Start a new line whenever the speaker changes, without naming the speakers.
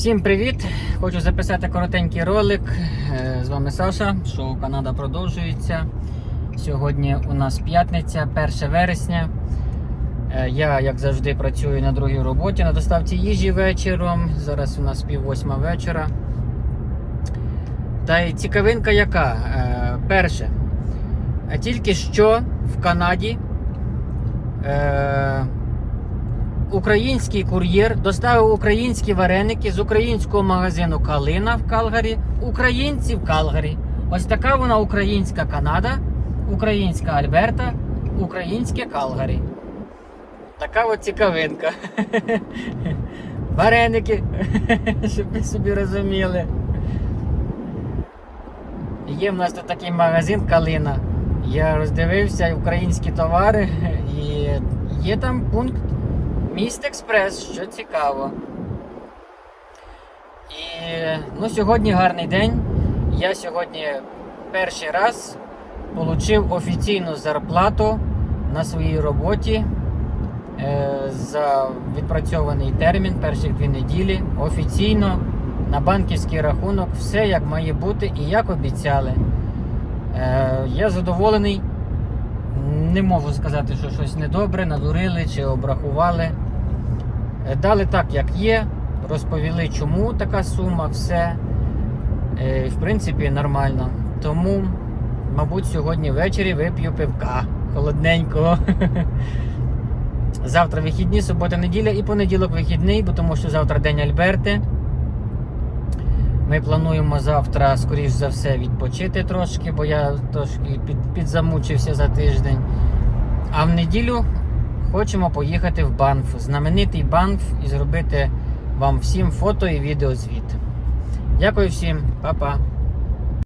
Всім привіт! Хочу записати коротенький ролик. Е, З вами Саша. Шоу Канада продовжується. Сьогодні у нас п'ятниця, 1 вересня. Е, Я, як завжди, працюю на другій роботі на доставці їжі вечором. Зараз у нас пів восьма вечора. Та й цікавинка яка? Е, Перше. Тільки що в Канаді. Український кур'єр доставив українські вареники з українського магазину Калина в Калгарі. Українці в Калгарі. Ось така вона українська Канада, українська Альберта, українське Калгарі. Така от цікавинка. Вареники, щоб ви собі розуміли. Є в нас тут такий магазин Калина. Я роздивився українські товари і є там пункт Міст Експрес, що цікаво. І ну, сьогодні гарний день. Я сьогодні перший раз отримав офіційну зарплату на своїй роботі е, за відпрацьований термін перших дві неділі. Офіційно на банківський рахунок, все як має бути і як обіцяли. Е, я задоволений. Не можу сказати, що щось недобре, надурили чи обрахували. Е, Дали так, як є, розповіли, чому така сума, все. Е, В принципі, нормально. Тому, мабуть, сьогодні ввечері вип'ю пивка холодненького. Завтра вихідні, субота, неділя і понеділок вихідний, тому що завтра день Альберти. Ми плануємо завтра, скоріш за все, відпочити трошки, бо я трошки під, підзамучився за тиждень. А в неділю хочемо поїхати в Банф, знаменитий Банф, і зробити вам всім фото і відеозвіт. Дякую всім, па-па.